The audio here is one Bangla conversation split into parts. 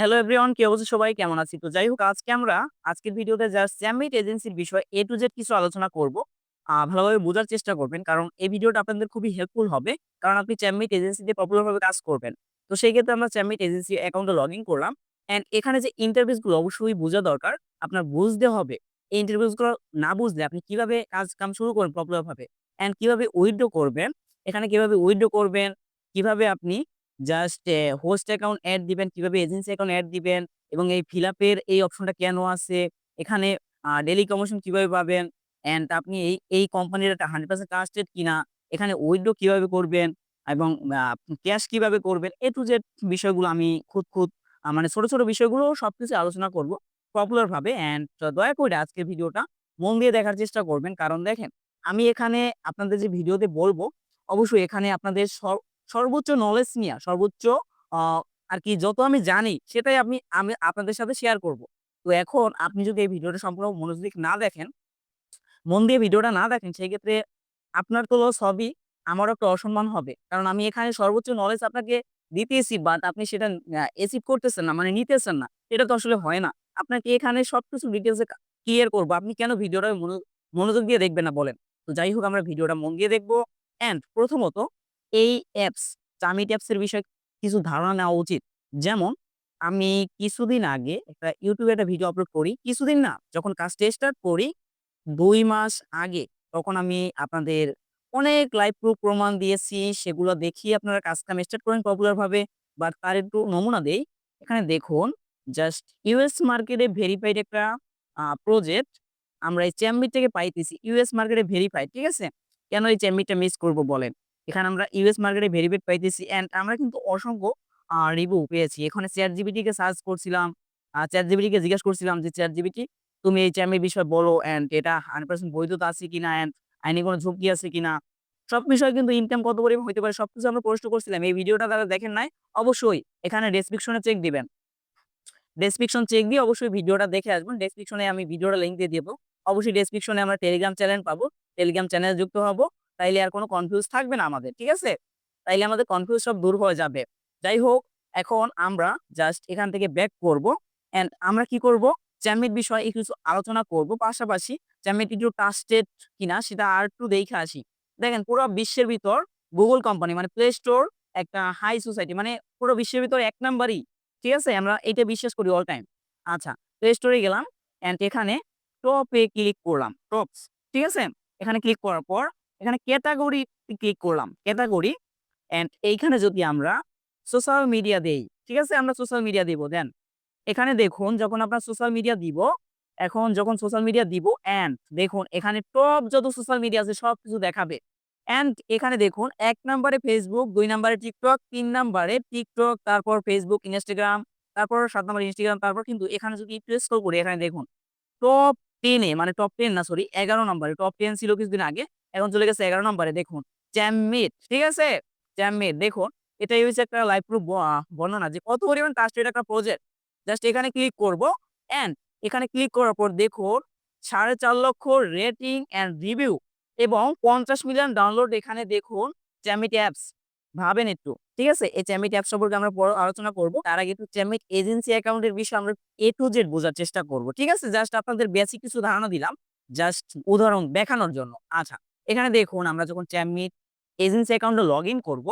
হ্যালো এভরিওয়ান কি অবস্থা সবাই? কেমন আছি? তো যাই হোক, আজকে আমরা, আজকের ভিডিওতে জাস্ট জ্যামিট এজেন্সির বিষয়ে এ টু জেড কিছু আলোচনা করব। ভালোভাবে বোঝার চেষ্টা করবেন, কারণ এই ভিডিওটা আপনাদের খুবই হেল্পফুল হবে, কারণ আপনি চ্যামিট এজেন্সিতে পপুলার ভাবে কাজ করবেন। তো সেই ক্ষেত্রে আমরা চ্যামিট এজেন্সি অ্যাকাউন্টে লগ ইন করলাম এন্ড এখানে যে ইন্টারভিউসগুলো অবশ্যই বোঝা দরকার, আপনার বুঝতে হবে। এই ইন্টারভিউসগুলো না বুঝলে আপনি কীভাবে কাজ কাম শুরু করবেন পপুলার ভাবে এন্ড কীভাবে উইথড্র করবেন, এখানে কীভাবে উইথড্র করবেন, কীভাবে আপনি জাস্ট হোস্ট অ্যাকাউন্ট অ্যাড দিবেন, কীভাবে এজেন্সি অ্যাকাউন্ট অ্যাড দিবেন এবং এই ফিল এই অপশনটা কেন আছে? এখানে আ ডেইলি কমিশন কীভাবে পাবেন? অ্যান্ড আপনি এই, এই কোম্পানির একটা 100% ট্রাস্টেড কিনা? এখানে উইথড্র কীভাবে করবেন? এবং ক্যাশ কীভাবে করবেন? এ টু জেড বিষয়গুলো আমি খুদ আ মানে ছোট, ছোট বিষয়গুলো সবকিছু আলোচনা করব পপুলার ভাবে অ্যান্ড দয়া করে আজকের ভিডিওটা মন দিয়ে দেখার চেষ্টা করবেন। কারণ দেখেন, আমি এখানে আপনাদের যে ভিডিওতে বলব অবশ্যই এখানে আপনাদের স সর্বোচ্চ নলেজ নিয়ে সর্বোচ্চ আর কি যত আমি জানি সেটাই আমি আমি আপনাদের সাথে শেয়ার করব। তো এখন আপনি যদি এই ভিডিওটা সম্পূর্ণ মনোযোগ না দেখেন, মন দিয়ে ভিডিওটা না দেখেন সেক্ষেত্রে আপনার তো লস হবেই, আমারও একটা অসম্মান হবে। কারণ আমি এখানে সর্বোচ্চ নলেজ আপনাকে দিতেছি বাট আপনি সেটা অ্যাচিভ করতেছেন না মানে নিতেছেন না। এটা তো আসলে হয় না। আপনাকে এখানে সবকিছু কা ক্লিয়ার করব। আপনি কেন ভিডিওটা মনো মনোযোগ দিয়ে দেখবেন না বলেন? তো যাই হোক আমরা ভিডিওটা মন দিয়ে দেখব অ্যান্ড প্রথমত এই অ্যাপস, চামিট অ্যাপস এর বিষয়ে কিছু ধারণা নেওয়া উচিত। যেমন আমি কিছুদিন আগে একটা ইউটিউবে একটা ভিডিও আপলোড করি। কিছুদিন না, যখন কাজটা স্টার্ট করি দুই মাস আগে তখন আমি আপনাদের অনেক লাইভ প্রুফ প্রমাণ দিয়েছি। সেগুলো দেখিয়ে আপনারা কাজ কাম স্টার্ট করেন পপুলার ভাবে। বাট তার একটু নমুনা দেই। এখানে দেখুন জাস্ট ইউএস মার্কেটে ভেরিফাইড একটা প্রজেক্ট আমরা এই চ্যাম্বিট থেকে পাইতেছি। ইউএস মার্কেটে ভেরিফাইড, ঠিক আছে? কেন এই চ্যাম্বিটটা মিস করব বলেন? এখানে আমরা ইউএস মার্কেটে ভেরিফাইড পাইতেছি অ্যান্ড আমরা কিন্তু অসংখ্য রিভিউ পেয়েছি। এখানে ChatGPT কে সার্চ করছিলাম। আ ChatGPT কে জিজ্ঞেস করছিলাম যে, "ChatGPT তুমি এই চ্যাম্বির বিষয়ে বলো অ্যান্ড এটা 100% বৈধতা আছে কিনা অ্যান্ড আইনি কোনো ঝুঁকি আছে কিনা?" সব বিষয়ে কিন্তু ইনকাম কত পরিমাণ হইতে পারে সবকিছু আমরা প্রশ্ন করছিলাম। এই ভিডিওটা যারা দেখেন নাই অবশ্যই এখানে ডেসক্রিপশন চেক দিবেন। ডেসক্রিপশন চেক দিয়ে অবশ্যই ভিডিওটা দেখে আসবেন। ডেসক্রিপশনে আমি ভিডিওটা লিংক দিয়ে দিব। অবশ্যই ডেসক্রিপশনে আমরা টেলিগ্রাম চ্যানেল পাবো। টেলিগ্রাম চ্যানেলে যুক্ত হব। তাইলে আর কোনো কনফিউজ থাকবে না আমাদের। ঠিক আছে? তাইলে আমাদের কনফিউজ সব দূর হয়ে যাবে। যাই হোক এখন আমরা জাস্ট এখান থেকে ব্যাক করব অ্যান্ড আমরা কি করব? চ্যামিট বিষয়ে একটু কিছু আলোচনা করব। পাশাপাশি চ্যামিট একটু ট্রাস্টেড কিনা সেটা আরেকটু দেইখা আসি। দেখেন পুরা বিশ্বের ভিতর Google কোম্পানি মানে প্লে স্টোর একটা হাই সোসাইটি মানে পুরো বিশ্বের ভিতর এক নাম্বারই। ঠিক আছে? আমরা এইটা বিশ্বাস করি অল টাইম। আচ্ছা, প্লে স্টোরে গেলাম অ্যান্ড এখানে টপ ক্লিক করলাম। টপস, ঠিক আছে? এখানে ক্লিক করার পর এখানে ক্যাটাগরি ক্লিক করলাম। ক্যাটাগরি অ্যান্ড এইখানে যদি আমরা সোশ্যাল মিডিয়া দেই, ঠিক আছে? আমরা সোশ্যাল মিডিয়া দিব দেন। এখানে দেখুন যখন আপনার সোশ্যাল মিডিয়া দিব, এখন যখন সোশ্যাল মিডিয়া দিব অ্যান্ড দেখুন এখানে টপ যত সোশ্যাল মিডিয়া আছে সবকিছু দেখাবে। অ্যান্ড এখানে দেখুন এক নাম্বারে ফেসবুক দুই নাম্বারে টিকটক তিন নাম্বারে টিকটক তারপর ফেসবুক ইনস্টাগ্রাম তারপর সাত নাম্বারে ইনস্টাগ্রাম তারপর কিন্তু এখানে যদি স্ক্রল করি এখানে দেখুন টপ টেনে মানে টপ টেন না সরি ১১ নাম্বারে। টপ টেন ছিল কিছুদিন আগে। এখন চলে গেছে এগারো নম্বরে দেখুন। চ্যামমিট, ঠিক আছে? চ্যামমিট দেখুন এটাই হচ্ছে একটা লাইভ প্রুফ বর্ণনা যে কত পরিমাণ ট্রাস্টেড একটা প্রজেক্ট। জাস্ট এখানে ক্লিক করব অ্যান্ড এখানে ক্লিক করার পর দেখুন ৪.৫ লক্ষ রেটিং অ্যান্ড রিভিউ এবং ৫০ মিলিয়ন ডাউনলোড এখানে দেখুন চ্যামিট অ্যাপস। ভাবেন একটু। ঠিক আছে? এই চ্যামিট অ্যাপস সম্পর্কে আমরা আলোচনা করব। তার আগে একটু চ্যামিট এজেন্সি অ্যাকাউন্টের বিষয়ে আমরা এ টু জেড বোঝার চেষ্টা করব। ঠিক আছে? জাস্ট আপনাদের বেসিক কিছু ধারণা দিলাম। জাস্ট উদাহরণ দেখানোর জন্য। আচ্ছা, এখানে দেখুন আমরা যখন চ্যামিট এজেন্সি অ্যাকাউন্টে লগ ইন করব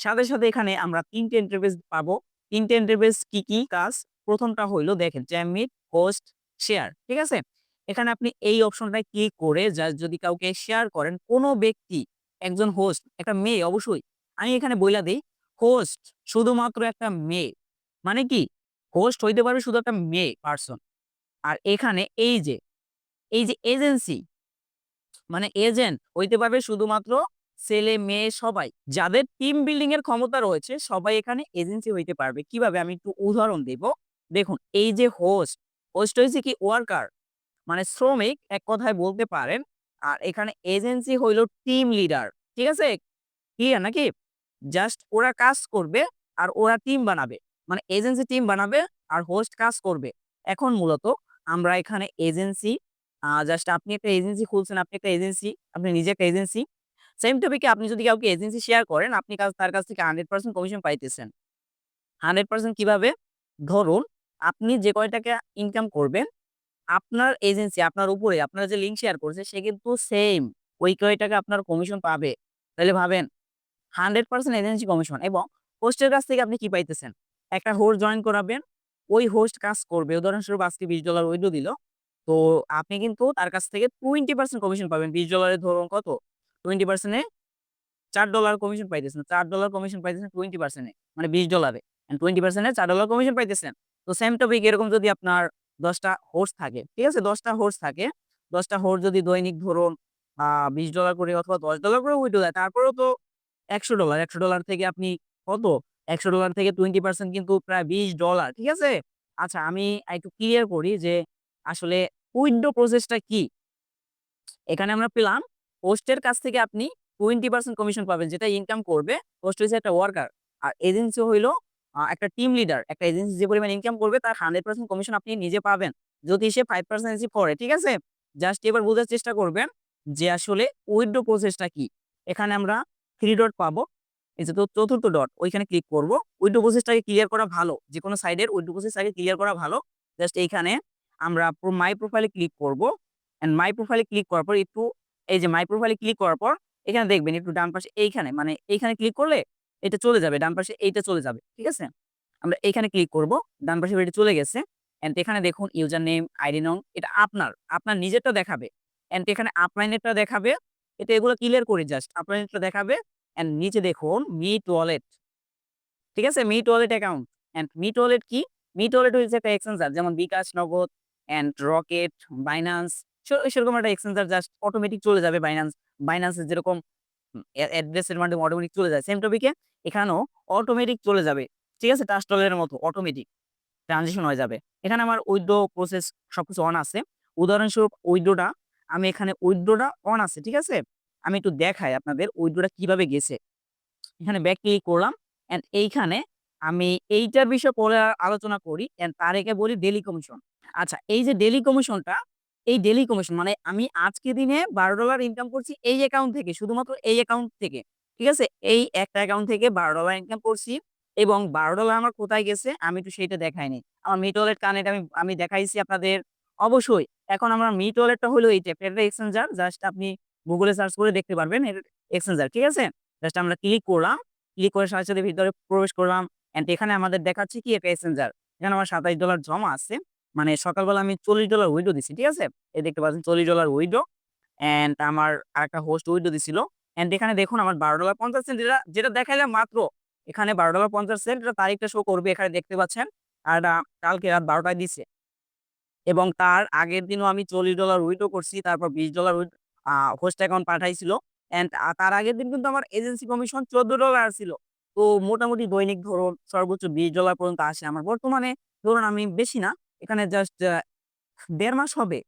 সাথে, সাথে এখানে আমরা ৩ টে ইন্টারফেস পাবো। ৩ টে ইন্টারফেস কি, কি কাজ? প্রথমটা হইল দেখেন চ্যামিট হোস্ট শেয়ার। ঠিক আছে? এখানে আপনি এই অপশনটায় ক্লিক করে জাস্ট যদি কাউকে শেয়ার করেন, কোন ব্যক্তি একজন হোস্ট, একটা মেয়ে অবশ্যই। আমি এখানে বইলা দেই হোস্ট শুধুমাত্র একটা মেয়ে। মানে কি? হোস্ট হইতে পারবে শুধু একটা মেয়ে পার্সন আর এখানে এই যে, এই যে এজেন্সি মানে এজেন্ট হইতে পারবে শুধুমাত্র ছেলে, মেয়ে সবাই। যাদের টিম বিল্ডিং এর ক্ষমতা রয়েছে সবাই এখানে এজেন্সি হইতে পারবে। কীভাবে? আমি একটু উদাহরণ দেব। দেখুন এই যে হোস্ট, হোস্ট হইছে কি ওয়ার্কার মানে শ্রমিক এক কথায় বলতে পারেন। আর এখানে এজেন্সি হইল টিম লিডার। ঠিক আছে? কি নাকি? জাস্ট ওরা কাজ করবে আর ওরা টিম বানাবে। মানে এজেন্সি টিম বানাবে আর হোস্ট কাজ করবে। এখন মূলত আমরা এখানে এজেন্সি জাস্ট আপনি একটা এজেন্সি খুলছেন, আপনি একটা এজেন্সি, আপনি নিজে একটা এজেন্সি। সেম টপিকে আপনি যদি কাউকে এজেন্সি শেয়ার করেন, আপনি তার কাছ থেকে 100% কমিশন পাইতেছেন। 100% কীভাবে? ধরুন আপনি যে কয় টাকা ইনকাম করবেন, আপনার এজেন্সি আপনার উপরে আপনারা যে লিঙ্ক শেয়ার করছে সে কিন্তু সেম ওই কয় টাকা আপনার কমিশন পাবে। তাহলে ভাবেন 100% এজেন্সি কমিশন এবং হোস্টের কাছ থেকে আপনি কি পাইতেছেন? একটা হোস্ট জয়েন করাবেন, ওই হোস্ট কাজ করবে। উদাহরণস্বরূপ আজকে $20 উইথড্র দিল। তো আপনি কিন্তু তার কাছ থেকে 20% কমিশন পাবেন। $20 এর ধরুন কত? 20% চার $4 কমিশন পাইতেছেন। চার ডলার কমিশন পাইতেছেন 20% এ মানে $20 এ। এন্ড 20% এ $4 কমিশন পাইতেছেন। তো সেম টপিক এরকম যদি আপনার দশটা হোর্স থাকে, ঠিক আছে? দশটা হোর্স থাকে। দশটা হোর্স যদি দৈনিক ধরুন আ $20 করে অথবা $10 করে উইথড্র দেয় তারপরেও তো $100 $100 থেকে আপনি কত? $100 থেকে 20% কিন্তু প্রায় $20 ঠিক আছে? আচ্ছা আমি একটু ক্লিয়ার করি যে আসলে উইথড্র প্রসেসটা কি? এখানে আমরা পেলাম হোস্টের কাছ থেকে আপনি 20% কমিশন পাবেন যেটা ইনকাম করবে। হোস্ট হইছে একটা ওয়ার্কার। আর এজেন্সি হইল একটা টিম লিডার। একটা এজেন্সি যে পরিমাণ ইনকাম করবে তার 100% কমিশন আপনি নিজে পাবেন। যদি সে ফাইভ পার্সেন্ট রিসিভ করে, ঠিক আছে? জাস্ট এবার বোঝার চেষ্টা করবেন যে আসলে উইথড্র প্রসেসটা কি? এখানে আমরা থ্রি ডট পাবো। এই যে তো চতুর্থ ডট ওইখানে ক্লিক করব। উইথড্র প্রসেসটাকে ক্লিয়ার করা ভালো। যেকোনো সাইডের উইথড্র প্রসেস আগে ক্লিয়ার করা ভালো। জাস্ট এইখানে আমরা মাই প্রোফাইলে ক্লিক করব। অ্যান্ড মাই প্রোফাইলে ক্লিক করার পর একটু এই যে মাই প্রোফাইলে ক্লিক করার পর এখানে দেখবেন একটু ডান পাশে এইখানে মানে এইখানে ক্লিক করলে এটা চলে যাবে। ডান পাশে এইটা চলে যাবে। ঠিক আছে? আমরা এইখানে ক্লিক করব। ডান পাশে এটা চলে গেছে। অ্যান্ড এখানে দেখুন ইউজার নেম, আইডি নং এটা আপনার। আপনার নিজেরটা দেখাবে। অ্যান্ড এখানে আপলাইনেরটা দেখাবে। এটা এগুলো ক্লিয়ার করি জাস্ট। আপলাইনেরটা দেখাবে। অ্যান্ড নিচে দেখুন মিট ওয়ালেট। ঠিক আছে? Meet wallet account. And meet wallet কি? মিট ওয়ালেট হচ্ছে একটা এক্সচেঞ্জার যেমন বিকাশ, নগদ অ্যান্ড রকেট, বাইন্যান্স সেরকম একটা এক্সচেঞ্জার জাস্ট অটোমেটিক চলে যাবে বাইন্যান্স। বাইন্যান্সের যেরকম অ্যাড্রেসের মাধ্যমে অটোমেটিক চলে যায়। সেম টপিকে এখানেও অটোমেটিক চলে যাবে। ঠিক আছে? ট্রাস্টওয়ালের মতো অটোমেটিক ট্রানজেকশন হয়ে যাবে। এখানে আমার উইথড্র প্রসেস সবকিছু অন আছে। উদাহরণস্বরূপ উইথড্রটা আমি এখানে উইথড্রটা অন আছে। ঠিক আছে? আমি একটু দেখাই আপনাদের উইথড্রটা কীভাবে গেছে। এখানে ব্যাক ক্লিক করলাম। অ্যান্ড এইখানে আমি এইটার বিষয়ে পরে আলোচনা করি। অ্যান্ড তার আগে বলি ডেলি কমিশন। আচ্ছা এই যে ডেইলি কমিশনটা, এই ডেইলি কমিশন মানে আমি আজকে দিনে $12 ইনকাম করছি এই অ্যাকাউন্ট থেকে, শুধুমাত্র এই অ্যাকাউন্ট থেকে। ঠিক আছে? এই একটা অ্যাকাউন্ট থেকে $12 ইনকাম করছি এবং $12 আমার কোথায় গেছে আমি একটু সেইটা দেখাইনি আমার মিট ওয়ালেট কানেক্ট আমি আমি দেখাইছি আপনাদের অবশ্যই। এখন আমার মিট ওয়ালেটটা হলো এই এইটা। একটা এক্সচেঞ্জার জাস্ট আপনি গুগলে সার্চ করে দেখতে পারবেন এর এক্সচেঞ্জার। ঠিক আছে? জাস্ট আমরা ক্লিক করলাম। ক্লিক করে সাথে, সাথে ভিতরে প্রবেশ করলাম। অ্যান্ড এখানে আমাদের দেখাচ্ছে কি এক্সচেঞ্জার। এখানে আমার $27 জমা আছে। মানে সকালবেলা আমি $40 উইথড্র দিছি। ঠিক আছে? এই দেখতে পাচ্ছেন $40 উইথড্র। অ্যান্ড আমার আরেকটা হোস্ট উইথড্র দিছিল। অ্যান্ড এখানে দেখুন আমার $12.50 যেটা যেটা দেখাইলাম মাত্র এখানে $12.50 এটা তারিখটা শো করবে এখানে দেখতে পাচ্ছেন। আর কালকে রাত বারোটায় দিছে। এবং তার আগের দিনও আমি $40 উইথড্র করছি। তারপর $20 উইথ আ হোস্ট অ্যাকাউন্ট পাঠাইছিল। অ্যান্ড তার আগের দিন কিন্তু আমার এজেন্সি কমিশন $14 ছিল। তো মোটামুটি দৈনিক ধরুন সর্বোচ্চ $20 পর্যন্ত আসে আমার। বর্তমানে ধরুন আমি বেশি না। এখানে জাস্ট ১.৫ মাস হবে।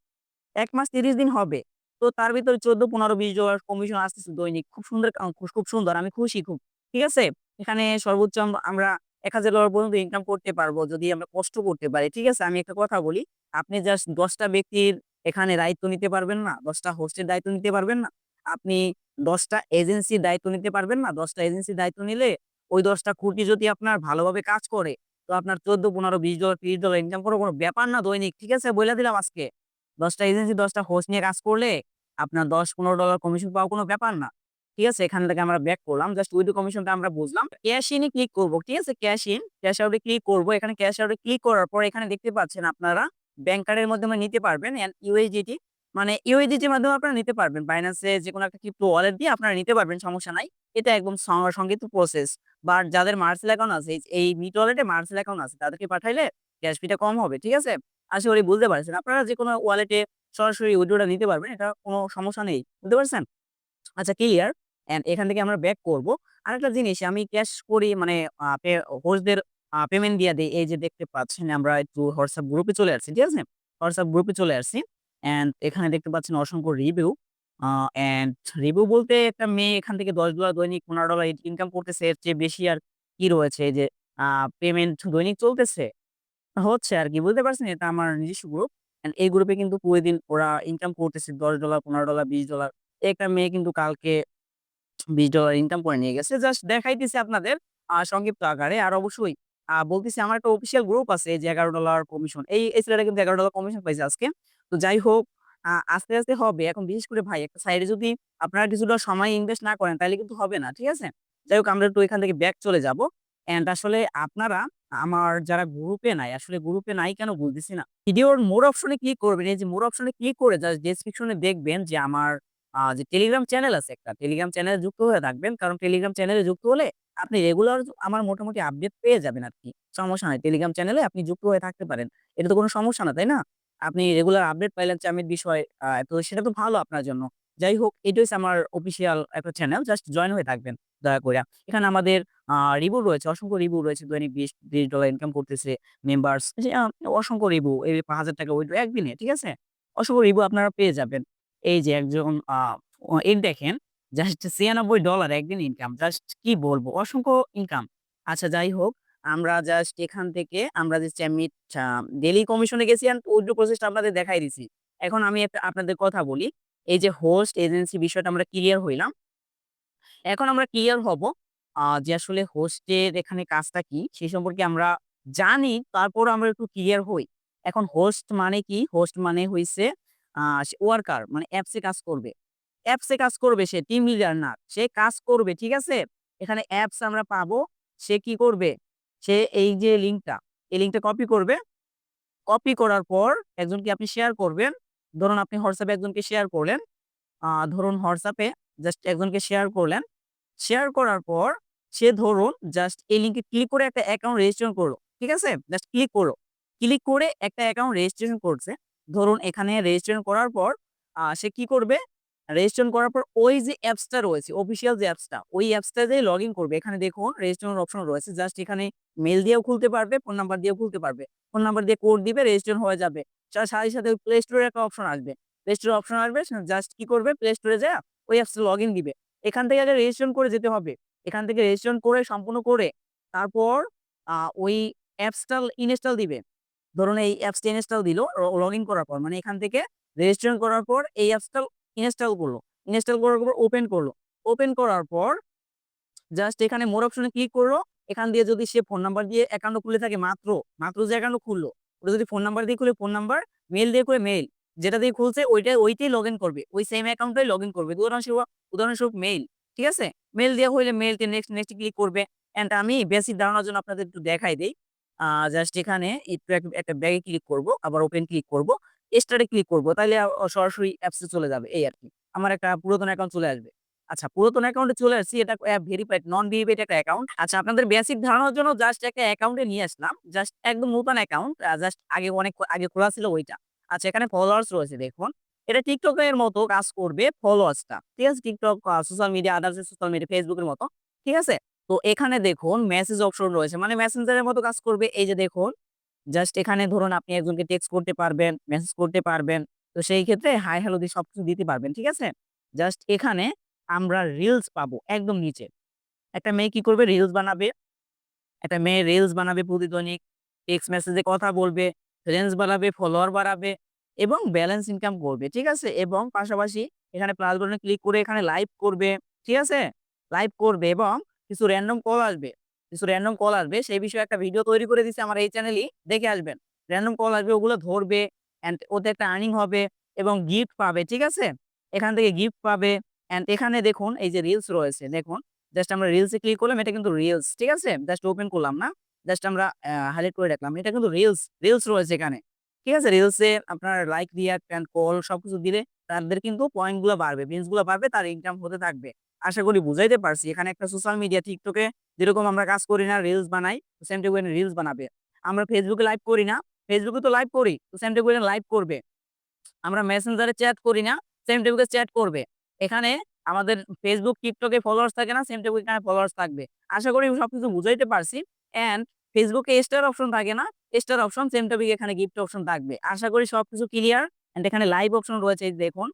এক মাস ৩০ দিন হবে। তো তার ভিতরে ১৪, ১৫, $20 কমিশন আসতেছে দৈনিক। খুব সুন্দর খুব সুন্দর। আমি খুশি খুব। ঠিক আছে? এখানে সর্বোচ্চ আম আমরা $১,০০০ পর্যন্ত ইনকাম করতে পারব যদি আমরা কষ্ট করতে পারি। ঠিক আছে? আমি একটা কথা বলি। আপনি জাস্ট দশটা ব্যক্তির এখানে দায়িত্ব নিতে পারবেন না? ১০ টা হোস্টের দায়িত্ব নিতে পারবেন না? আপনি দশটা এজেন্সির দায়িত্ব নিতে পারবেন না? দশটা এজেন্সির দায়িত্ব নিলে ওই ১০ টা খুঁটি যদি আপনার ভালোভাবে কাজ করে তো আপনার ১৪, ১৫, $20, $30 ইনকাম করার কোনো ব্যাপার না দৈনিক। ঠিক আছে? বইলা দিলাম আজকে। ১০ টা এজেন্সি ১০ টা হোস্ট নিয়ে কাজ করলে আপনার $১০, $15 কমিশন পাওয়া কোনো ব্যাপার না। ঠিক আছে? এখান থেকে আমরা ব্যাক করলাম। জাস্ট উইথড্র কমিশনটা আমরা বুঝলাম। ক্যাশ ইন ক্লিক করব ঠিক আছে? Cash in, cash out click করব। এখানে ক্যাশ আউট ক্লিক করার পর এখানে দেখতে পাচ্ছেন আপনারা ব্যাংক কার্ডের মাধ্যমে নিতে পারবেন USDT মানে এর মাধ্যমে আপনারা নিতে পারবেন। বাইন্যান্সে যেকোনো একটা ক্রিপ্টো ওয়ালেট দিয়ে আপনারা নিতে পারবেন, সমস্যা নাই। এটা একদম সংক্ষিপ্ত প্রসেস। বাট যাদের মার্সেল অ্যাকাউন্ট আছে, এই মিট ওয়ালেটে মার্সেল অ্যাকাউন্ট আছে, তাদেরকে পাঠাইলে ক্যাশ ফিটা কম হবে। ঠিক আছে? আশা করি বুঝতে পারছেন। আপনারা যেকোনো ওয়ালেটে সরাসরি উইথড্রটা নিতে পারবেন। এটা কোনো সমস্যা নেই। বুঝতে পারছেন? আচ্ছা ক্লিয়ার। অ্যান্ড এখান থেকে আমরা ব্যাক করব। আরেকটা জিনিস, আমি ক্যাশ করি মানে হোস্টদের পেমেন্ট দিয়ে দিই, এই যে দেখতে পাচ্ছেন, আমরা একটু হোয়াটসঅ্যাপ গ্রুপে চলে আসছি। ঠিক আছে? হোয়াটসঅ্যাপ গ্রুপে চলে আসছি। অ্যান্ড এখানে দেখতে পাচ্ছেন অসংখ্য রিভিউ। অ্যান্ড রিভিউ বলতে একটা মেয়ে এখান থেকে $10 দৈনিক $15 ই ইনকাম করতেছে। এর চেয়ে বেশি আর কি রয়েছে? যে পেমেন্ট দৈনিক চলতেছে। হচ্ছে আর কি বুঝতে পারছেন? এটা আমার নিজস্ব গ্রুপ। অ্যান্ড এই গ্রুপে কিন্তু প্রতিদিন ওরা ইনকাম করতেছে $10, $15, $20 একটা মেয়ে কিন্তু কালকে $20 ইনকাম করে নিয়ে গেছে। জাস্ট দেখাইতেছে আপনাদের সংক্ষিপ্ত আকারে। আর অবশ্যই বলতেছি আমার একটা অফিসিয়াল গ্রুপ আছে যে $11 কমিশন। এই, এই ছেলেটা কিন্তু $11 কমিশন পাইছে আজকে। তো যাই হোক আস্তে, আস্তে হবে। এখন বিশেষ করে ভাই একটা সাইডে যদি আপনারা কিছুটা সময় ইনভেস্ট না করেন তাইলে কিন্তু হবে না। ঠিক আছে? যাই হোক আমরা একটু এখান থেকে ব্যাক চলে যাব। অ্যান্ড আসলে আপনারা আমার যারা গ্রুপে নাই, আসলে গ্রুপে নাই কেন বুঝতেছি না। ভিডিওর মোর অপশন ক্লিক করবেন। এই যে মোর অপশন ক্লিক করে জাস্ট ডেসক্রিপশন দেখবেন যে আমার যে টেলিগ্রাম চ্যানেল আছে একটা। টেলিগ্রাম চ্যানেলে যুক্ত হয়ে থাকবেন। কারণ টেলিগ্রাম চ্যানেলে যুক্ত হলে আপনি রেগুলার আমার মোটামুটি আপডেট পেয়ে যাবেন আরকি। সমস্যা নাই। টেলিগ্রাম চ্যানেলে আপনি যুক্ত হয়ে থাকতে পারেন। এটা তো কোন সমস্যা না, তাই না? আপনি রেগুলার আপডেট পাইলেন চ্যামের বিষয় তো সেটা তো ভালো আপনার জন্য। যাই হোক এটা হইছে আমার অফিসিয়াল একটা চ্যানেল। জাস্ট জয়েন হয়ে থাকবেন দয়া কইরা। এখানে আমাদের আ রিভিউ রয়েছে, অসংখ্য রিভিউ রয়েছে। দৈনিক বিশ $20 ইনকাম করতেছে মেম্বার্স অসংখ্য রিভিউ এই ৳৫,০০০ উইথড্র একদিনে। ঠিক আছে? অসংখ্য রিভিউ আপনারা পেয়ে যাবেন। এই যে একজন এই দেখেন জাস্ট $96 একদিন ইনকাম। জাস্ট কি বলব? অসংখ্য ইনকাম। আচ্ছা যাই হোক, আমরা জাস্ট এখান থেকে আমরা যে চ্যামিট আ ডেইলি কমিশনে গেছি অ্যান্ড উইথড্র প্রসেসটা আপনাদের দেখাই দিছি। এখন আমি আপনাদের কথা বলি। এই যে হোস্ট এজেন্সি বিষয়টা আমরা ক্লিয়ার হইলাম। এখন আমরা ক্লিয়ার হব যে আসলে হোস্টের এখানে কাজটা কি? সে সম্পর্কে আমরা জানি, তারপর আমরা একটু ক্লিয়ার হই। এখন হোস্ট মানে কি? হোস্ট মানে হইছে ওয়ার্কার মানে অ্যাপস কাজ করবে। অ্যাপস কাজ করবে সে টিম লিডার না। সে কাজ করবে। ঠিক আছে? এখানে অ্যাপস আমরা পাবো। সে কি করবে? সে এই যে লিঙ্কটা, এই লিঙ্কটা কপি করবে। কপি করার পর একজনকে আপনি শেয়ার করবেন। ধরুন আপনি হোয়াটসঅ্যাপে একজনকে শেয়ার করলেন। ধরুন হোয়াটসঅ্যাপে জাস্ট একজনকে শেয়ার করলেন। শেয়ার করার পর সে ধরুন জাস্ট এই লিঙ্কে ক্লিক করে একটা অ্যাকাউন্ট রেজিস্ট্রেশন করল। ঠিক আছে? জাস্ট ক্লিক করল। ক্লিক করে একটা অ্যাকাউন্ট রেজিস্ট্রেশন করছে। ধরুন এখানে রেজিস্ট্রেশন করার পর সে কি করবে? রেজিস্ট্রেশন করার পর ওই যে অ্যাপসটা রয়েছে, অফিসিয়াল যে অ্যাপসটা, ওই অ্যাপসটা যেয়ে লগইন করবে। এখানে দেখুন রেজিস্ট্রেশন অপশন রয়েছে। জাস্ট এখানে মেল দিয়েও খুলতে পারবে, ফোন নাম্বার দিয়েও খুলতে পারবে। ফোন নাম্বার দিয়ে কোড দিবে, রেজিস্ট্রেশন হয়ে যাবে। তার সাথে, সাথে প্লে স্টোরে একটা অপশন আসবে। প্লে স্টোরে অপশন আসবে জাস্ট কি করবে? প্লে স্টোরে যায়া ওই অ্যাপসটা লগইন দিবে। এখান থেকে আগে রেজিস্ট্রেশন করে যেতে হবে। এখান থেকে রেজিস্ট্রেশন করে সম্পূর্ণ করে তারপর ওই অ্যাপসটা ইনস্টল দিবে। ধরুন এই অ্যাপসটা ইনস্টল দিল লগ লগইন করার পর মানে এখান থেকে রেজিস্ট্রেশন করার পর এই অ্যাপসটা ইনস্টল করল। ইনস্টল করার পর ওপেন করল। ওপেন করার পর জাস্ট এখানে মোর অপশন ক্লিক করল। এখান দিয়ে যদি সে ফোন নাম্বার দিয়ে অ্যাকাউন্ট খুলে থাকে মাত্র, মাত্র যে অ্যাকাউন্ট খুললো, ওটা যদি ফোন নাম্বার দিয়ে খুলে ফোন নাম্বার, মেইল দিয়ে করে মেইল। যেটা দিয়ে খুলছে ওইটাই ওইটাই লগইন করবে। ওই সেম অ্যাকাউন্টটাই লগইন করবে। উদাহরণস্বরূপ উদাহরণস্বরূপ মেইল। ঠিক আছে? মেইল দেওয়া হইলে মেইলতে নেক্সট, নেক্সট ক্লিক করবে। অ্যান্ড আমি বেসিক ধারণার জন্য আপনাদের একটু দেখাই দেই। জাস্ট এখানে একটু একটা ব্যাগে ক্লিক করব, আবার ওপেন ক্লিক করব, স্টার্ট এ ক্লিক করব। তাইলে আ সরাসরি অ্যাপস চলে যাবে, এই আরকি। আমার একটা পুরাতন অ্যাকাউন্ট চলে আসবে। আচ্ছা পুরাতন অ্যাকাউন্টে চলে আসছি, এটা অ্যাপ ভেরিফাইড নন ভেরিফাইড একটা অ্যাকাউন্ট। আচ্ছা আপনাদের বেসিক ধারণার জন্য জাস্ট একটা অ্যাকাউন্টে নিয়ে আসলাম। জাস্ট একদম নতুন অ্যাকাউন্ট। জাস্ট আগে অনেক আগে খোলা ছিল ওইটা। আচ্ছা এখানে ফলোয়ার্স রয়েছে, দেখুন। এটা এর মতো কাজ করবে ফলোয়ার্সটা। ঠিক আছে? TikTok social media others social media এর মতো। ঠিক আছে? তো এখানে দেখুন মেসেজ অপশন রয়েছে। মানে মেসেঞ্জার এর মতো কাজ করবে। এই যে দেখুন জাস্ট এখানে ধরুন আপনি একজনকে টেক্সট করতে পারবেন, মেসেজ করতে পারবেন। তো সেই ক্ষেত্রে হাই হ্যালো দিয়ে সবকিছু দিতে পারবেন। ঠিক আছে? জাস্ট এখানে আমরা রিলস পাবো একদম নিচে। একটা মেয়ে কি করবে? রিলস বানাবে। একটা মেয়ে রিলস বানাবে প্রতিদৈনিক। টেক্সট মেসেজে কথা বলবে, ফ্রেন্ডস বাড়াবে, ফলোয়ার বাড়াবে এবং ব্যালেন্স ইনকাম করবে। ঠিক আছে? এবং পাশাপাশি এখানে প্লাস বাটনে ক্লিক করে এখানে লাইভ করবে। ঠিক আছে? লাইভ করবে এবং কিছু র‍্যান্ডম কল আসবে। কিছু র‍্যান্ডম কল আসবে। সেই বিষয়ে একটা ভিডিও তৈরি করে দিছি আমার এই চ্যানেলেই দেখে আসবেন। র‍্যান্ডম কল আসবে ওগুলো ধরবে অ্যান্ড ওতে একটা আর্নিং হবে এবং গিফট পাবে। ঠিক আছে? এখান থেকে গিফট পাবে অ্যান্ড এখানে দেখুন এই যে রিলস রয়েছে দেখুন। জাস্ট আমরা রিলস ক্লিক করলাম এটা কিন্তু রিলস। ঠিক আছে? জাস্ট ওপেন করলাম না। জাস্ট আমরা হাইলাইট করে রাখলাম। এটা কিন্তু রিলস, রিলস রয়েছে এখানে। ঠিক আছে? রিলসে আপনার লাইক, রিঅ্যাক্ট অ্যান্ড কল সবকিছু দিলে তাদের কিন্তু পয়েন্টগুলা বাড়বে, বিনসগুলা বাড়বে, তার ইনকাম হতে থাকবে। আশা করি বুঝাইতে পারছি। এখানে একটা সোশ্যাল মিডিয়া এ যেরকম আমরা কাজ করি না রিলস বানাই, সেম টু রিলস বানাবে। আমরা ফেসবুকে লাইভ করি না, এ তো লাইভ করি। তো সেম টু লাইভ করবে। আমরা মেসেঞ্জারে চ্যাট করি না, সেম টু চ্যাট করবে। এখানে আমাদের ফেসবুক এ ফলোয়ার্স থাকে না, সেম টু এখানে ফলোয়ার্স থাকবে। আশা করি সবকিছু বুঝাইতে পারছি। অ্যান্ড এ স্টার অপশন থাকে না? স্টার অপশন সেম টপিক এখানে গিফট অপশন থাকবে। আশা করি সবকিছু ক্লিয়ার। অ্যান্ড এখানে লাইভ অপশন রয়েছে দেখুন।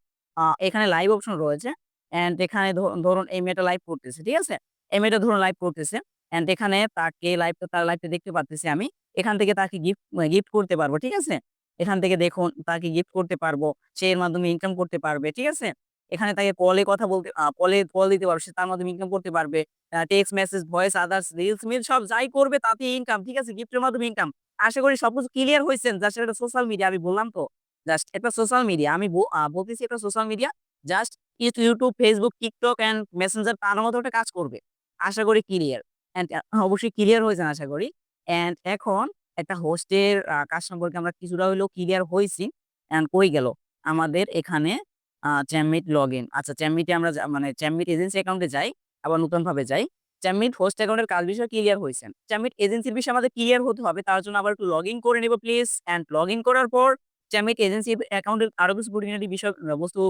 এখানে লাইভ অপশন রয়েছে। অ্যান্ড এখানে ধরুন এই মেয়েটা লাইভ করতেছে। ঠিক আছে? এই মেয়েটা ধরুন লাইভ করতেছে। অ্যান্ড এখানে তাকে লাইভটা তার লাইভটা দেখতে পারতেছি আমি। এখান থেকে তাকে গিফট গিফট করতে পারব। ঠিক আছে? এখান থেকে দেখুন তাকে গিফট করতে পারব। সে এর মাধ্যমে ইনকাম করতে পারবে। ঠিক আছে? এখানে তাকে কলে কথা বলতে কলে কল দিতে পারবে। সে তার মাধ্যমে ইনকাম করতে পারবে। Text message, voice, others, reels মিল সব যাই করবে তাতেই ইনকাম। ঠিক আছে? গিফটের মাধ্যমে ইনকাম। আশা করি সবকিছু ক্লিয়ার হইছেন। জাস্ট এটা সোশ্যাল মিডিয়া আমি বললাম তো। জাস্ট এটা সোশ্যাল মিডিয়া। আমি বলতেছি এটা social media. Just it YouTube, Facebook, TikTok and messenger তার মতো একটা কাজ করবে। আশা করি ক্লিয়ার। অ্যান্ড অবশ্যই ক্লিয়ার হয়েছেন আশা করি। অ্যান্ড এখন একটা হোস্টের কাজ সম্পর্কে আমরা কিছুটা হইলেও ক্লিয়ার হইছি। অ্যান্ড কই গেল? আমাদের এখানে আ লগ ইন আচ্ছা চ্যামমিটে আমরা মানে চ্যামমিট এজেন্সি অ্যাকাউন্টে যাই, আবার নতুনভাবে যাই। চ্যামমিট হোস্ট অ্যাকাউন্টের কাজ বিষয়ে ক্লিয়ার হইছেন। চ্যামমিট এজেন্সির বিষয়ে আমাদের ক্লিয়ার হতে হবে। তার জন্য আবার একটু লগইন করে নিব প্লিজ। অ্যান্ড লগইন করার পর চ্যামমিট এজেন্সি অ্যাকাউন্টের আরও কিছু খুঁটিনাটি বিষয় বস্তু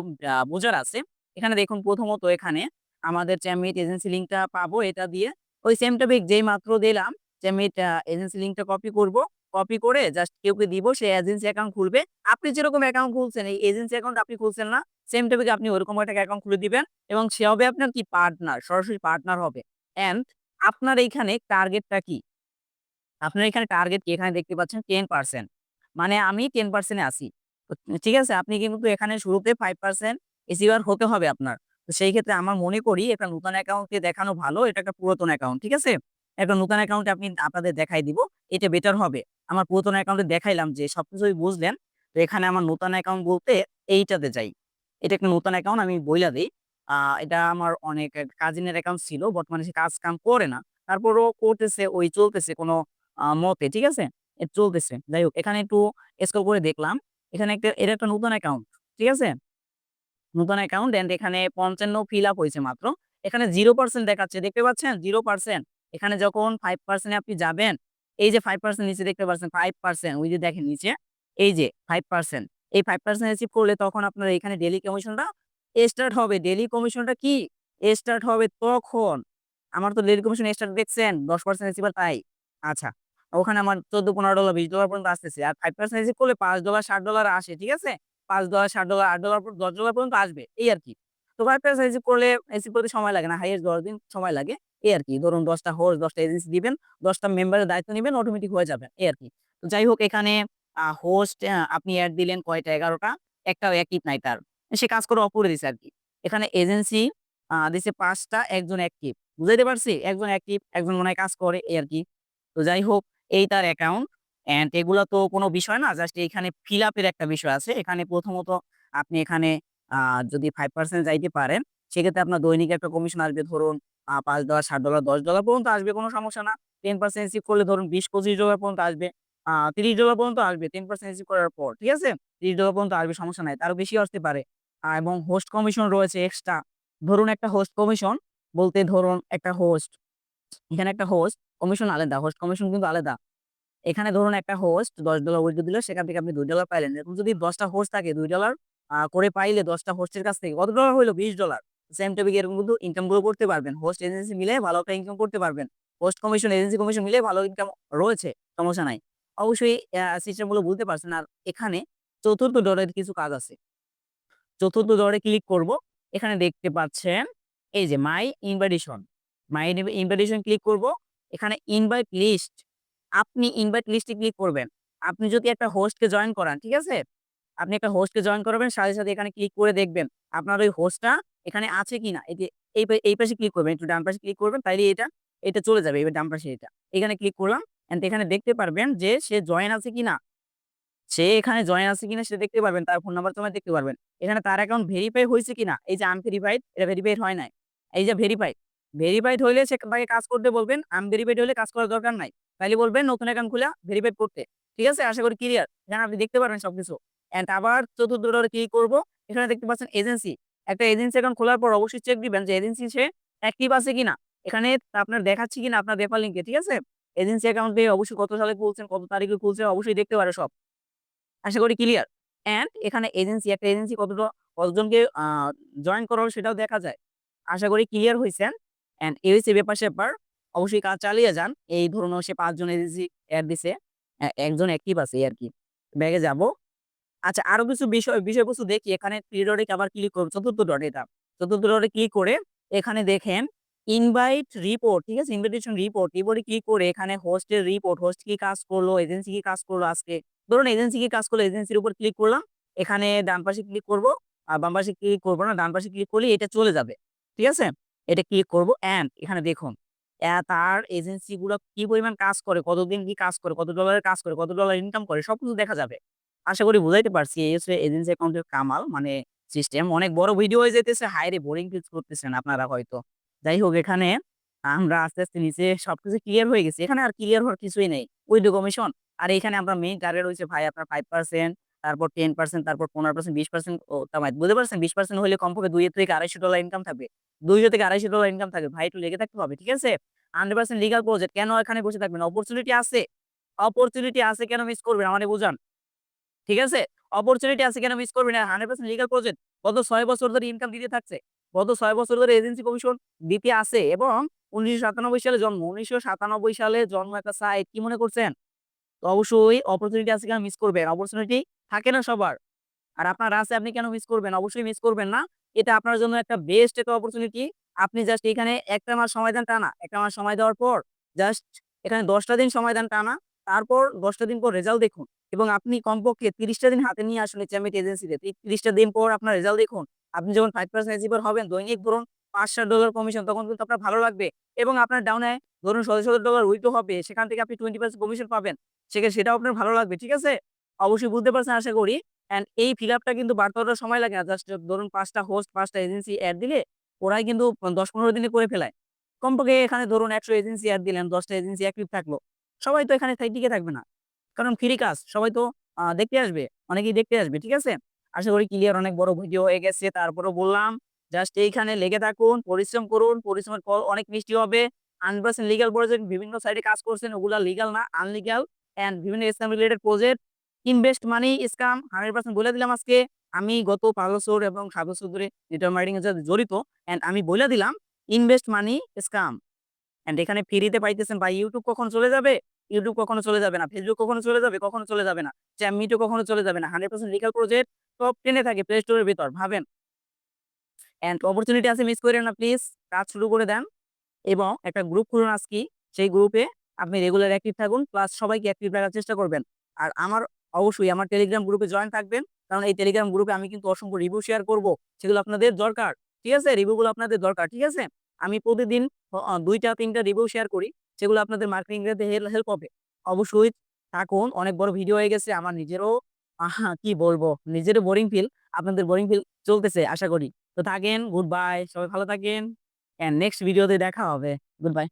বোঝার আছে। এখানে দেখুন প্রথমত এখানে আমাদের চ্যামমিট এজেন্সি লিঙ্কটা পাবো। এটা দিয়ে ওই সেম টপিক যেই মাত্র দিলাম চ্যামমিট আ এজেন্সি লিঙ্কটা কপি করব। কপি করে জাস্ট কেউকে দিব সে এজেন্সি অ্যাকাউন্ট খুলবে। আপনি যেরকম অ্যাকাউন্ট খুলছেন এই এজেন্সি অ্যাকাউন্ট আপনি খুলছেন না। সেম টপিকে আপনি ওরকম একটা অ্যাকাউন্ট খুলে দিবেন এবং সে হবে আপনার কি পার্টনার, সরাসরি পার্টনার হবে। অ্যান্ড আপনার এইখানে টার্গেটটা কি? আপনার এখানে টার্গেট কি? এখানে দেখতে পাচ্ছেন 10% মানে আমি 10% এ আছি। ঠিক আছে? আপনি কিন্তু এখানে শুরুতে 5% অ্যাচিভার হতে হবে আপনার। তো সেই ক্ষেত্রে আমার মনে করি একটা নতুন অ্যাকাউন্টে দেখানো ভালো। এটা একটা পুরাতন অ্যাকাউন্ট। ঠিক আছে? একটা নতুন অ্যাকাউন্টে আপনি আপনাদের দেখাই দিব। এটা বেটার হবে। আমার পুরাতন অ্যাকাউন্টে দেখাইলাম যে সবকিছুই বুঝলেন। তো এখানে আমার নতুন অ্যাকাউন্ট বলতে এইটাতে যাই। এটা একটা নতুন অ্যাকাউন্ট আমি বইলা দিই এটা আমার অনেক কাজিনের অ্যাকাউন্ট ছিল। বর্তমানে সে কাজ-কাম করে না। তারপরও করতেছে, ওই চলতেছে কোনো মতে। ঠিক আছে? চলতেছে। যাই হোক এখানে একটু স্ক্রল করে দেখলাম। এখানে একটা এটা একটা নতুন অ্যাকাউন্ট। ঠিক আছে? নতুন অ্যাকাউন্ট অ্যান্ড এখানে 55 ফিল আপ হয়েছে মাত্র। এখানে জিরো পার্সেন্ট দেখাচ্ছে। দেখতে পাচ্ছেন? জিরো পার্সেন্ট এখানে যখন 5% এ আপনি যাবেন, এই যে ফাইভ পার্সেন্ট নিচে দেখতে পাচ্ছেন ফাইভ পার্সেন্ট ওই যে দেখেন নিচে, এই যে ফাইভ পার্সেন্ট এই ফাইভ পার্সেন্ট অ্যাচিভ করলে তখন আপনার এখানে ডেইলি কমিশনটা স্টার্ট হবে। ডেইলি কমিশনটা কি? স্টার্ট হবে তখন। আমার তো ডেইলি কমিশন স্টার্ট দেখছেন 10% অ্যাচিভার তাই। আচ্ছা। ওখানে আমার $14-15 $20 পর্যন্ত আসতেছে। আর 5% অ্যাচিভ করলে $5 $60 আসে। ঠিক আছে? $5 $60 $8 পর $10 পর্যন্ত আসবে। এই আরকি। তো 5% অ্যাচিভ করলে অ্যাচিভ করতে সময় লাগে না। হাইয়েস্ট 10 দিন সময় লাগে। এই আর কি ধরুন ১০ টা হোস্ট ১০ এজেন্সি দিবেন, ১০ টা মেম্বারের দায়িত্ব নিবেন অটোমেটিক হয়ে যাবে। এই আরকি। তো যাই হোক এখানে হোস্ট আপনি অ্যাড দিলেন কয়টা? ১১ টা। একটাও অ্যাক্টিভ নাই তার। সে কাজ করে অপরে করে আর কি এখানে এজেন্সি দিছে পাঁচটা একজন অ্যাক্টিভ। বুঝাইতে পারছি? একজন অ্যাক্টিভ, একজন মনে কাজ করে এই আর কি তো যাই হোক এই তার অ্যাকাউন্ট অ্যান্ড এগুলা তো কোনো বিষয় না। জাস্ট এখানে ফিল আপ এর একটা বিষয় আছে। এখানে প্রথমত আপনি এখানে যদি ফাইভ পার্সেন্ট যাইতে পারেন, সেক্ষেত্রে আপনার দৈনিক একটা কমিশন আসবে ধরুন আ $৫ $৬ $১০ পর্যন্ত আসবে কোনো সমস্যা না। 10% অ্যাচিভ করলে ধরুন $২০-$২৫ পর্যন্ত আসবে। আ $৩০ পর্যন্ত আসবে 10% অ্যাচিভ করার পর। ঠিক আছে? $৩০ পর্যন্ত আসবে সমস্যা নাই। তারও বেশি আসতে পারে। এবং হোস্ট কমিশন রয়েছে এক্সট্রা। ধরুন একটা হোস্ট কমিশন বলতে ধরুন একটা হোস্ট, এখানে একটা হোস্ট কমিশন আলাদা। হোস্ট কমিশন কিন্তু আলাদা। এখানে ধরুন একটা হোস্ট $১০ উইথড্র দিল সেখান থেকে আপনি $২ পাইলেন। এরকম যদি ১০ টা হোস্ট থাকে $২ আ করে পাইলে ১০ টা হোস্টের কাছ থেকে কত ডলার হইল? $২০ সেম টপিক এরকম কিন্তু ইনকামগুলো করতে পারবেন। হোস্ট এজেন্সি মিলে ভালো একটা ইনকাম করতে পারবেন। হোস্ট কমিশন, এজেন্সি কমিশন মিলে ভালো ইনকাম রয়েছে। সমস্যা নাই। অবশ্যই অ্যা সিস্টেমগুলো বুঝতে পারছেন। আর এখানে চতুর্থ ডলারের কিছু কাজ আছে। চতুর্থ ডলারে ক্লিক করব। এখানে দেখতে পাচ্ছেন এই যে মাই ইনভাইটেশন। মাই ইনভি ইনভাইটেশন ক্লিক করব। এখানে ইনভাইট লিস্ট। আপনি ইনভাইট লিস্টে ক্লিক করবেন। আপনি যদি একটা হোস্টকে জয়েন করান, ঠিক আছে? আপনি একটা হোস্টকে জয়েন করবেন সাথে, সাথে এখানে ক্লিক করে দেখবেন আপনার ওই হোস্টটা এখানে আছে। এই যে এই এই পাশে ক্লিক করবেন। একটু ডান পাশে ক্লিক করবেন তাইলে এটা, এটা চলে যাবে। এবার ডান পাশে এটা। এখানে ক্লিক করলাম অ্যান্ড এখানে দেখতে পারবেন যে সে জয়েন আছে কিনা। সে এখানে জয়েন আছে কিনা সেটা দেখতে পারবেন। তার ফোন নাম্বার সমেত দেখতে পারবেন। এখানে তার অ্যাকাউন্ট ভেরিফাই হইছে কিনা। এই যে আনভেরিফাইড এটা ভেরিফাইড হয় নাই। এই যে ভেরিফাইড। ভেরিফাইড হইলে সে তাকে কাজ করতে বলবেন। আনভেরিফাইড হলে কাজ করার দরকার নাই। তাইলে বলবেন নতুন অ্যাকাউন্ট খুলা ভেরিফাইড করতে। ঠিক আছে? আশা করি ক্লিয়ার। এখানে আপনি দেখতে পারবেন সবকিছু। অ্যান্ড আবার চতুর্থ ডলারে ক্লিক করব। এখানে দেখতে পাচ্ছেন এজেন্সি। একটা এজেন্সি অ্যাকাউন্ট খোলার পর অবশ্যই চেক দিবেন যে এজেন্সি সে অ্যাক্টিভ আছে কিনা। এখানে আপনার দেখাচ্ছে কিনা আপনার রেফার লিঙ্কে। ঠিক আছে? এজেন্সি অ্যাকাউন্টে অবশ্যই কত সালে খুলছেন, কত তারিখে খুলছে অবশ্যই দেখতে পারে সব। আশা করি ক্লিয়ার। অ্যান্ড এখানে এজেন্সি একটা এজেন্সি কতটা কতজনকে জয়েন করালো সেটাও দেখা যায়। আশা করি ক্লিয়ার হইছেন। অ্যান্ড এই হইছে ব্যাপার-স্যাপার। অবশ্যই কাজ চালিয়ে যান। এই ধরুন সে ৫ জন এজেন্সি এড দিছে। একজন অ্যাক্টিভ আছে এই আরকি। ব্যাকে যাব। আচ্ছা আরও কিছু বিষয় বিষয়বস্তু দেখি এখানে 3 ডটে আবার ক্লিক করব। চতুর্থ ডট এটা। চতুর্থ ডটে ক্লিক করে এখানে দেখেন ইনভাইট রিপোর্ট, ঠিক আছে? Invitation report. রিপোর্টে ক্লিক করে এখানে হোস্টের রিপোর্ট, হোস্ট কি কাজ করল, এজেন্সি কি কাজ করল আজকে। ধরুন এজেন্সি কি কাজ করল, এজেন্সির উপর ক্লিক করলাম। এখানে ডান পাশে ক্লিক করব। আ বাম পাশে ক্লিক করব না, ডান পাশে ক্লিক করলেই এটা চলে যাবে। ঠিক আছে? এটা ক্লিক করব অ্যান্ড এখানে দেখুন তার এজেন্সি গুলা কি পরিমাণ কাজ করে, কতদিন কি কাজ করে, কত ডলারের কাজ করে, কত ডলার ইনকাম করে সবকিছু দেখা যাবে। আশা করি বুঝাইতে পারছি। এই হচ্ছে এজেন্সি অ্যাকাউন্টের কামাল মানে সিস্টেম। অনেক বড় ভিডিও হয়ে যাইতেছে। হায়রে বোরিং ফিল করতেছেন আপনারা হয়তো। যাই হোক এখানে আমরা আস্তে, আস্তে নিচে সবকিছু ক্লিয়ার হয়ে গেছে। এখানে আর ক্লিয়ার হওয়ার কিছুই নেই। উইথড্র কমিশন আর এখানে আমরা মেইন টার্গেট হইছে ভাই আপনার 5% তারপর 10% তারপর 15% 20% ও তামাই বুঝতে পারছেন? 20% হইলে কমপক্ষে $2 থেকে $250 ইনকাম থাকবে। $200 থেকে $250 ইনকাম থাকবে। ভাই, একটু লেগে থাকতে হবে। ঠিক আছে? 100% লিগ্যাল প্রজেক্ট কেন এখানে বসে থাকবেন? অপরচুনিটি আছে। অপরচুনিটি আছে কেন মিস করবেন? আমারে বুঝান। ঠিক আছে? অপরচুনিটি আছে কেন মিস করবেন? আর 100% লিগ্যাল প্রজেক্ট গত 6 বছর ধরে ইনকাম দিতে থাকছে। গত ছয় বছর ধরে এজেন্সি কমিশন দিতে আছে এবং ১৯৯৭ সালে জন্ম। ১৯৯৭ সালে জন্ম একটা সাইট কি মনে করছেন? অবশ্যই অপরচুনিটি আছে কেন মিস করবেন? অপরচুনিটি থাকে না সবার। আর আপনার আছে, আপনি কেন মিস করবেন? অবশ্যই মিস করবেন না। এটা আপনার জন্য একটা বেস্ট একটা অপরচুনিটি। আপনি জাস্ট এখানে একটা মাস সময় দেন টানা। একটা মাস সময় দেওয়ার পর জাস্ট এখানে দশটা দিন সময় দেন টানা। তারপর দশটা দিন পর রেজাল্ট দেখুন এবং আপনি কমপক্ষে তিরিশটা দিন হাতে নিয়ে আসুন চ্যাম্পিয়ন এজেন্সিতে। ৩০ টা দিন পর আপনার রেজাল্ট দেখুন। আপনি যখন ফাইভ পার্সেন্ট হবেন, দৈনিক ধরুন $৫-৬০ কমিশন তখন কিন্তু আপনার ভালো লাগবে এবং আপনার ডাউনে ধরুন $১০০০ উইথড্র হবে। সেখান থেকে আপনি 20% কমিশন পাবেন। সেক্ষেত্রে সেটাও আপনার ভালো লাগবে। ঠিক আছে? অবশ্যই বুঝতে পারছেন আশা করি। অ্যান্ড এই ফিল আপটা কিন্তু বাড়তে সময় লাগে না। জাস্ট ধরুন ৫ টা হোস্ট ৫ টা এজেন্সি এড দিলে ওরাই কিন্তু ১০-১৫ দিনে করে ফেলায়। কমপক্ষে এখানে ধরুন ১০০ এজেন্সি এড দিলেন, দশটা এজেন্সি অ্যাক্টিভ থাকল। সবাই তো এখানে টিকে থাকবে না। কারণ ফ্রি কাজ। সবাই তো দেখতে আসবে। অনেকেই দেখতে আসবে। ঠিক আছে? আশা করি ক্লিয়ার অনেক বড় ভিডিও হয়ে গেছে। তারপরেও বললাম জাস্ট এইখানে লেগে থাকুন, পরিশ্রম করুন। পরিশ্রমের ফল অনেক মিষ্টি হবে। 100% লিগ্যাল প্রজেক্ট বিভিন্ন সাইটে কাজ করছেন ওগুলা লিগ্যাল না, আনলিগ্যাল অ্যান্ড বিভিন্ন scam related project. Invest money scam 100% বইলা দিলাম আজকে। আমি গত ৫ বছর এবং ৭ বছর ধরে ডিজিটাল মার্কেটিং এর সাথে জড়িত অ্যান্ড আমি বলে দিলাম ইনভেস্ট মানি স্কাম। অ্যান্ড এখানে ফ্রিতে পাইতেছেন ভাই ইউটিউব কখন চলে যাবে? ইউটিউব কখনো চলে যাবে না। ফেসবুক কখনো চলে যাবে? কখনো চলে যাবে না। চ্যামমিটও কখনো চলে যাবে না। 100% লিগ্যাল প্রজেক্ট টপ 10 এ থাকে প্লে স্টোরের ভিতর ভাবেন। অ্যান্ড অপরচুনিটি আছে মিস কইরেন না প্লিজ। কাজ শুরু করে দেন এবং একটা গ্রুপ খুলুন আজকেই। সেই গ্রুপে আপনি রেগুলার অ্যাক্টিভ থাকুন প্লাস সবাইকে অ্যাক্টিভ রাখার চেষ্টা করবেন। আর আমার অবশ্যই আমার টেলিগ্রাম গ্রুপে জয়েন থাকবেন। কারণ এই টেলিগ্রাম গ্রুপে আমি কিন্তু অসংখ্য রিভিউ শেয়ার করব। সেগুলো আপনাদের দরকার। ঠিক আছে? রিভিউ গুলো আপনাদের দরকার। ঠিক আছে? আমি প্রতিদিন দুইটা ২ টা ৩ টা রিভিউ শেয়ার করি। সেগুলো আপনাদের মার্কেটিং হেল্প হবে। অবশ্যই থাকুন। অনেক বড় ভিডিও হয়ে গেছে। আমার নিজেরও, আহা, কি বলব? নিজেরও বোরিং ফিল। আপনাদের বোরিং ফিল চলতেছে, আশা করি। তো থাকেন, গুড বাই। সবাই ভালো থাকেন। অ্যান্ড নেক্সট ভিডিওতে দেখা হবে। Good bye.